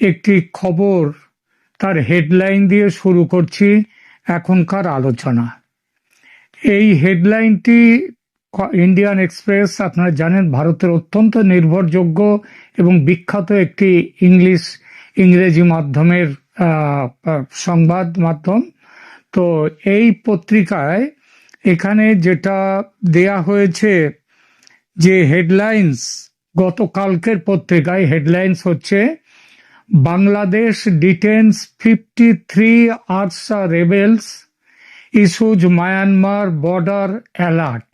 একটি খবর, তার হেডলাইন দিয়ে শুরু করছি এখনকার আলোচনা। এই হেডলাইনটি ইন্ডিয়ান এক্সপ্রেস আপনারা জানেন, ভারতের অত্যন্ত নির্ভরযোগ্য এবং বিখ্যাত একটি ইংলিশ ইংরেজি মাধ্যমের সংবাদ মাধ্যম। তো এই পত্রিকায় এখানে যেটা দেয়া হয়েছে যে হেডলাইন্স গতকালকের পত্রিকায় হেডলাইন্স হচ্ছে Bangladesh detains fifty three ARSA rebels issues Myanmar border alert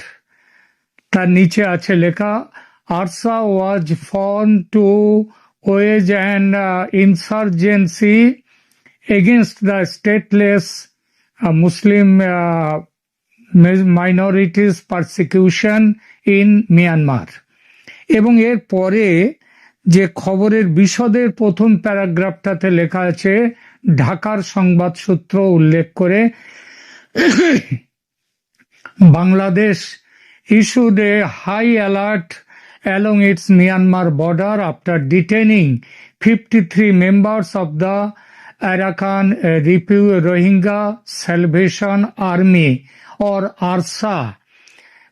তার নিচে আছে লেখা ARSA was formed to wage and insurgency against the stateless Muslim minorities persecution in Myanmar এবং এর পরে যে খবরের বিশদের প্রথম প্যারাগ্রাফটাতে লেখা আছে, ঢাকার সংবাদ সূত্র উল্লেখ করে, Bangladesh issues they high alert along its Myanmar border after detaining fifty three members of the Arakan রিপিউ Rohingya salvation army, or ARSA,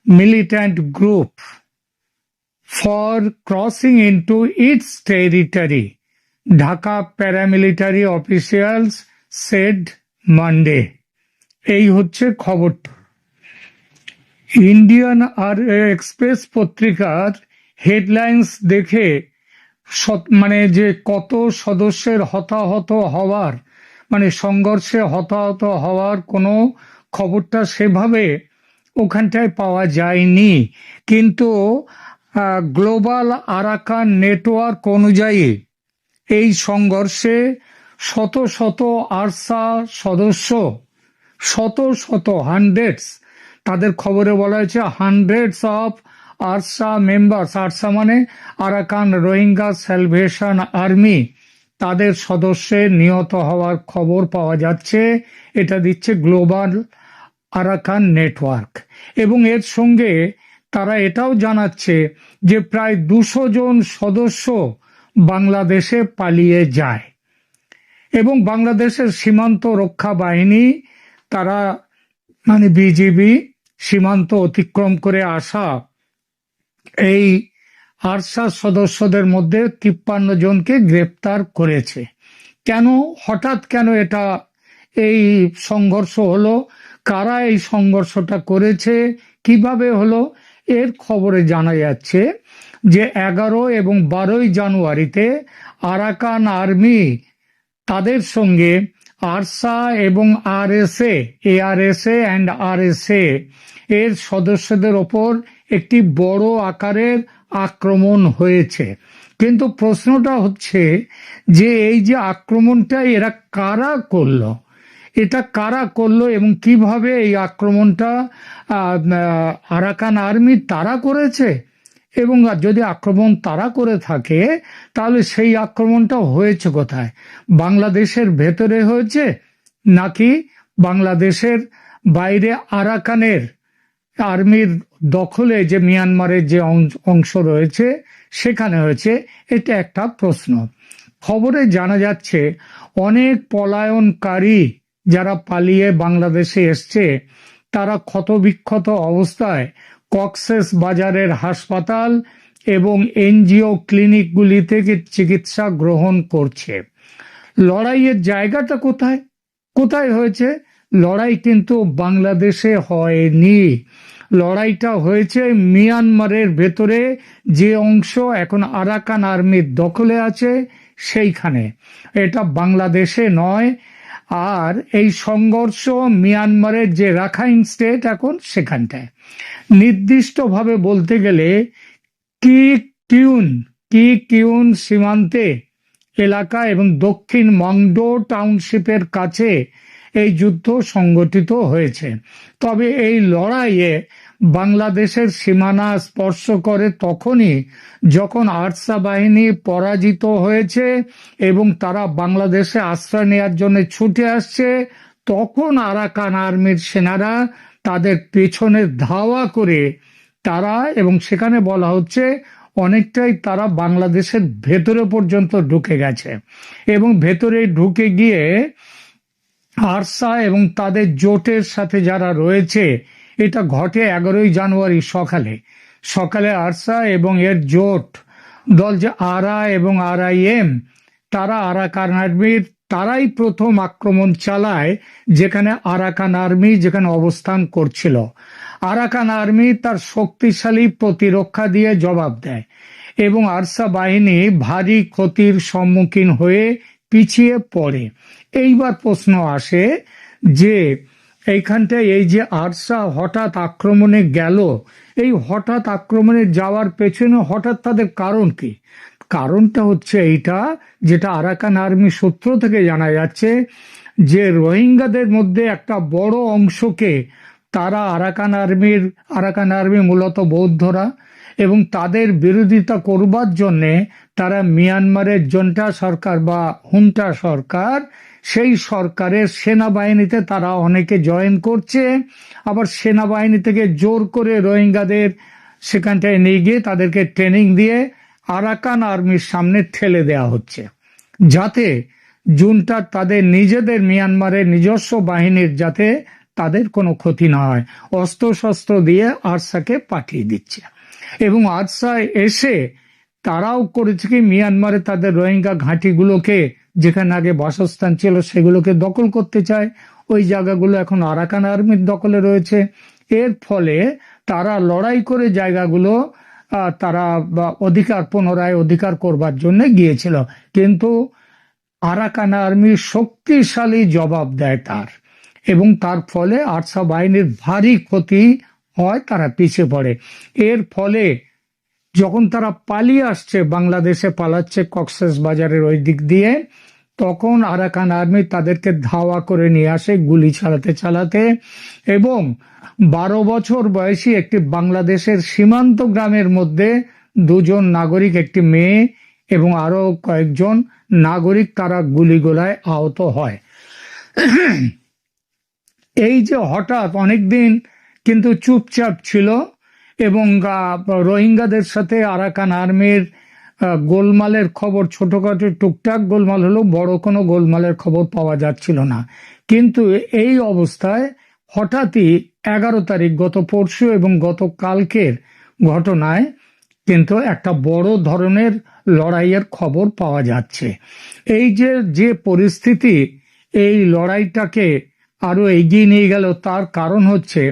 militant group. For crossing into its territory, Dhaka paramilitary officials said Monday. এই হচ্ছে খবরটা Indian আর Express পত্রিকার headlines দেখে মানে যে কত সদস্যের হতাহত হওয়ার মানে সংঘর্ষে হতাহত হওয়ার কোনো খবরটা সেভাবে ওখানটায় পাওয়া যায়নি কিন্তু গ্লোবাল আরাকান নেটওয়ার্ক অনুযায়ী এই সংঘর্ষে শত শত আরসা সদস্য, শত শত হান্ড্রেডস তাদের খবরে বলা হয়েছে hundreds of ARSA members ARSA মানে আরাকান রোহিঙ্গা স্যালভেশন আর্মি তাদের সদস্যের নিহত হওয়ার খবর পাওয়া যাচ্ছে। এটা দিচ্ছে গ্লোবাল আরাকান নেটওয়ার্ক। এবং এর সঙ্গে তারা এটাও জানাচ্ছে যে প্রায় দুশো জন সদস্য বাংলাদেশে পালিয়ে যায়। এবং বাংলাদেশের সীমান্ত রক্ষা বাহিনী, তারা মানে বিজিবি সীমান্ত অতিক্রম করে আসা এই আরসা সদস্যদের মধ্যে তিপ্পান্ন জনকে গ্রেপ্তার করেছে। কেন, হঠাৎ কেন এটা এই সংঘর্ষ হলো? কারা এই সংঘর্ষটা করেছে? কীভাবে হলো? এর খবরে জানা যাচ্ছে যে এগারো এবং বারোই জানুয়ারিতে আরাকান আর্মি তাদের সঙ্গে আরসা এবং আরএসএ, এআরএসএ অ্যান্ড আরএসএ এর সদস্যদের ওপর একটি বড় আকারের আক্রমণ হয়েছে। কিন্তু প্রশ্নটা হচ্ছে যে এই যে আক্রমণটা এরা কারা করল? এটা কারা করল এবং কীভাবে এই আক্রমণটা আরাকান আর্মি তারা করেছে? এবং যদি আক্রমণ তারা করে থাকে, তাহলে সেই আক্রমণটা হয়েছে কোথায়? বাংলাদেশের ভেতরে হয়েছে নাকি বাংলাদেশের বাইরে আরাকানের আর্মির দখলে যে মিয়ানমারের যে অংশ রয়েছে, সেখানে হয়েছে? এটা একটা প্রশ্ন। খবরে জানা যাচ্ছে, অনেক পলায়নকারী যারা পালিয়ে বাংলাদেশে এসছে, তারা ক্ষতবিক্ষত অবস্থায় কক্সেস বাজারের হাসপাতাল এবং এনজিও ক্লিনিকগুলি থেকে চিকিৎসা গ্রহণ করছে। লড়াইয়ের জায়গাটা কোথায়? কোথায় হয়েছে? লড়াই কিন্তু বাংলাদেশে হয়নি। লড়াইটা হয়েছে মিয়ানমারের ভেতরে, যে অংশ এখন আরাকান আর্মির দখলে আছে সেইখানে। এটা বাংলাদেশে নয় আর এই সংঘর্ষ মিয়ানমারের যে রাখাইন স্টেট এখন সেখানটায়। নির্দিষ্টভাবে বলতে গেলে কি কিউন কি কিউন সীমান্তে এলাকা এবং দক্ষিণ মংডো টাউনশিপের কাছে এই যুদ্ধ সংগঠিত হয়েছে। তবে এই লড়াইয়ে বাংলাদেশের সীমানা স্পর্শ করে তখনই যখন আরসা বাহিনী পরাজিত হয়েছে এবং তারা বাংলাদেশে আশ্রয় নেওয়ার জন্য ছুটে আসছে, তখন আরাকান আর্মির সেনারা তাদের পেছনে ধাওয়া করে তারা এবং সেখানে বলা হচ্ছে অনেকটাই তারা বাংলাদেশের ভেতরে পর্যন্ত ঢুকে গেছে। এবং ভেতরে ঢুকে গিয়ে আরসা এবং তাদের জোটের সাথে যারা রয়েছে এটা ঘটে এগারোই জানুয়ারি সকালে। সকালে আরসা এবং এর জোট দল যে আরা এবং আরআইএম তারা আরাকান আর্মির তারাই প্রথম আক্রমণ চালায় যেখানে আরাকান আর্মি যেখানে অবস্থান করছিল। আরাকান আর্মি তার শক্তিশালী প্রতিরক্ষা দিয়ে জবাব দেয় এবং আরসা বাহিনী ভারী ক্ষতির সম্মুখীন হয়ে পিছিয়ে পড়ে। এইবার প্রশ্ন আসে যে এইখানটায় এই যে আরসা হঠাৎ আক্রমণে গেল, এই হঠাৎ আক্রমণে যাওয়ার পেছনে হঠাৎ তাদের কারণ কি? কারণটা হচ্ছে এইটা যেটা আরাকান আর্মি সূত্র থেকে জানা যাচ্ছে যে রোহিঙ্গাদের মধ্যে একটা বড় অংশকে তারা আরাকান আর্মির, আরাকান আর্মি মূলত বৌদ্ধরা এবং তাদের বিরোধিতা করবার জন্যে তারা মিয়ানমারের জন্টা সরকার বা হুন্টা সরকার সেই সরকারের সেনাবাহিনীতে তারা অনেকে জয়েন করছে। আবার সেনাবাহিনী থেকে জোর করে রোহিঙ্গাদের সেখানটায় নিয়ে গিয়ে তাদেরকে ট্রেনিং দিয়ে আরাকান আর্মির সামনে ঠেলে দেয়া হচ্ছে। যাতে জুনটা তাদের নিজেদের মিয়ানমারের নিজস্ব বাহিনীর যাতে তাদের কোনো ক্ষতি না হয়। অস্ত্র শস্ত্র দিয়ে আরসাকে পাঠিয়ে দিচ্ছে। এবং আরসা এসে তারাও করেছে কি, মিয়ানমারে তাদের রোহিঙ্গা ঘাঁটিগুলোকে যেখানে আগে বাসস্থান ছিল সেগুলোকে দখল করতে চায়। ওই জায়গাগুলো এখন আরাকান আর্মির দখলে রয়েছে। এর ফলে তারা লড়াই করে জায়গাগুলো তারা অধিকার, পুনরায় অধিকার করবার জন্য গিয়েছিল। কিন্তু আরাকান আর্মি শক্তিশালী জবাব দেয় তার। এবং তার ফলে আরসা বাহিনীর ভারী ক্ষতি হয়, তারা পিছিয়ে পড়ে। এর ফলে যখন তারা পালিয়ে আসছে, বাংলাদেশে পালাচ্ছে কক্সেস বাজারের ওই দিক দিয়ে তখন আরাকান আর্মি তাদেরকে ধাওয়া করে নিয়ে আসে গুলি চালাতে চালাতে। এবং বারো বছর বয়সী একটি বাংলাদেশের সীমান্ত গ্রামের মধ্যে দুজন নাগরিক, একটি মেয়ে এবং আরও কয়েকজন নাগরিক তারা গুলিগোলায় আহত হয়। এই যে হঠাৎ অনেকদিন কিন্তু চুপচাপ ছিল এবং রোহিঙ্গাদের সাথে আরাকান আর্মির গোলমালের খবর ছোটখাটো টুকটাক গোলমাল হলেও বড় কোনো গোলমালের খবর পাওয়া যাচ্ছিল না। কিন্তু এই অবস্থায় হঠাৎই এগারো তারিখ, গত পরশু এবং গত কালকের ঘটনায় কিন্তু একটা বড় ধরনের লড়াইয়ের খবর পাওয়া যাচ্ছে। এই যে যে পরিস্থিতি, এই লড়াইটাকে আরও এগিয়ে নিয়ে গেল, তার কারণ হচ্ছে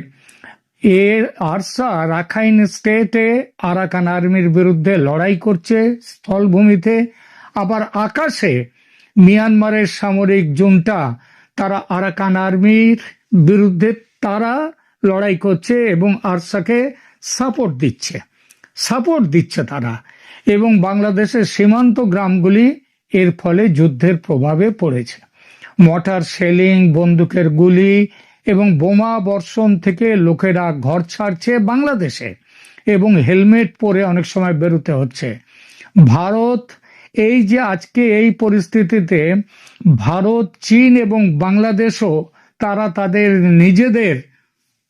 এর আরসা রাখাইন স্টেটে আরাকান আর্মির বিরুদ্ধে লড়াই করছে স্থলভূমিতে। আবার আকাশে মিয়ানমারের সামরিক জুনটা, তারা আরাকান আর্মির বিরুদ্ধে তারা লড়াই করছে এবং আরসাকে সাপোর্ট দিচ্ছে। সাপোর্ট দিচ্ছে তারা। এবং বাংলাদেশের সীমান্ত গ্রামগুলি এর ফলে যুদ্ধের প্রভাবে পড়েছে। মটার শেলিং বন্দুকের গুলি এবং বোমা বর্ষণ থেকে লোকেরা ঘর ছাড়ছে বাংলাদেশে এবং হেলমেট পরে অনেক সময় বেরোতে হচ্ছে। ভারত, এই যে আজকে এই পরিস্থিতিতে ভারত, চীন এবং বাংলাদেশও তারা তাদের নিজেদের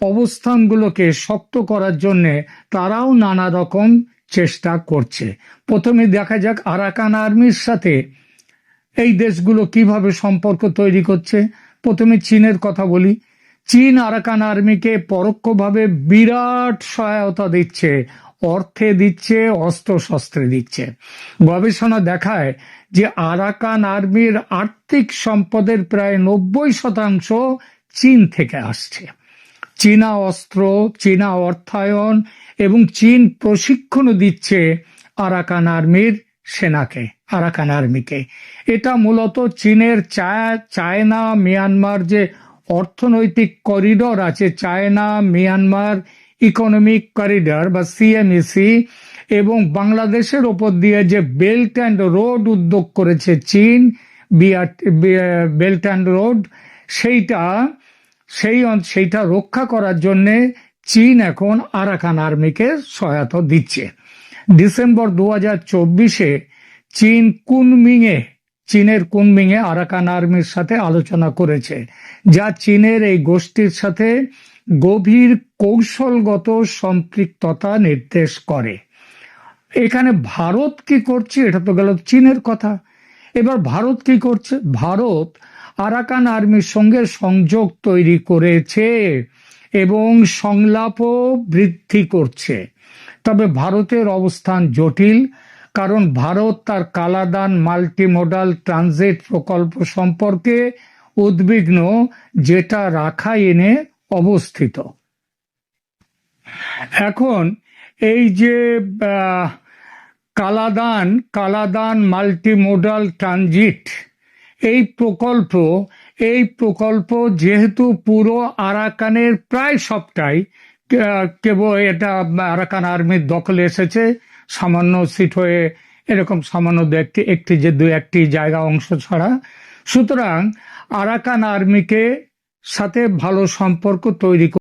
অবস্থানগুলোকে শক্ত করার জন্য তারাও নানা রকম চেষ্টা করছে। প্রথমে দেখা যাক আরাকান আর্মির সাথে এই দেশগুলো কীভাবে সম্পর্ক তৈরি করছে। প্রথমে চীনের কথা বলি। চীন আরাকান আর্মিকে পরোক্ষভাবে বিরাট সহায়তা দিচ্ছে, অর্থে দিচ্ছে অস্ত্র শস্ত্রে দিচ্ছে। গবেষণা দেখায় যে আরাকান আর্মির আর্থিক সম্পদের প্রায় নব্বই শতাংশ চীন থেকে আসছে। চীনা অস্ত্র, চীনা অর্থায়ন এবং চীন প্রশিক্ষণও দিচ্ছে আরাকান আর্মির সেনাকে আরাকান আর্মিকে। এটা মূলত চীনের চায়না, মিয়ানমার যে অর্থনৈতিক করিডর আছে, চায়না, মিয়ানমার ইকোনমিক করিডর বা সিএমইসি এবং বাংলাদেশের ওপর দিয়ে যে বেল্ট অ্যান্ড রোড উদ্যোগ করেছে চীন বেল্ট অ্যান্ড রোড সেইটা, সেই সেইটা রক্ষা করার জন্য চীন এখন আরাকান আর্মিকে সহায়তা দিচ্ছে। ডিসেম্বর দু হাজার চব্বিশে চীন কুনমিংয়ে চীনের কুনমিংয়ে আরাকান আর্মির সাথে আলোচনা করেছে, যা চীনের এই গোষ্ঠীর সাথে গভীর কৌশলগত সম্পৃক্ততা নির্দেশ করে। এখানে ভারত কি করছে, এটা তো গেল চীনের কথা। এবার ভারত কি করছে, ভারত আরাকান আর্মির সঙ্গে সংযোগ তৈরি করেছে এবং সংলাপও বৃদ্ধি করছে। তবে ভারতের অবস্থান জটিল কারণ ভারত তার কালাদান মাল্টিমোডাল ট্রানজিট প্রকল্প সম্পর্কে উদ্বিগ্ন, যেটা রাখাইনে অবস্থিত। এখন এই যে কালাদান কালাদান মাল্টিমোডাল ট্রানজিট, এই প্রকল্প এই প্রকল্প যেহেতু পুরো আরাকানের প্রায় সবটাই কেবল এটা আরাকান আর্মির দখলে এসেছে সামান্য সিট হয়ে এরকম সামান্য দু একটি একটি যে দু একটি জায়গা অংশ ছাড়া। সুতরাং আরাকান আর্মিকে সাথে ভালো সম্পর্ক তৈরি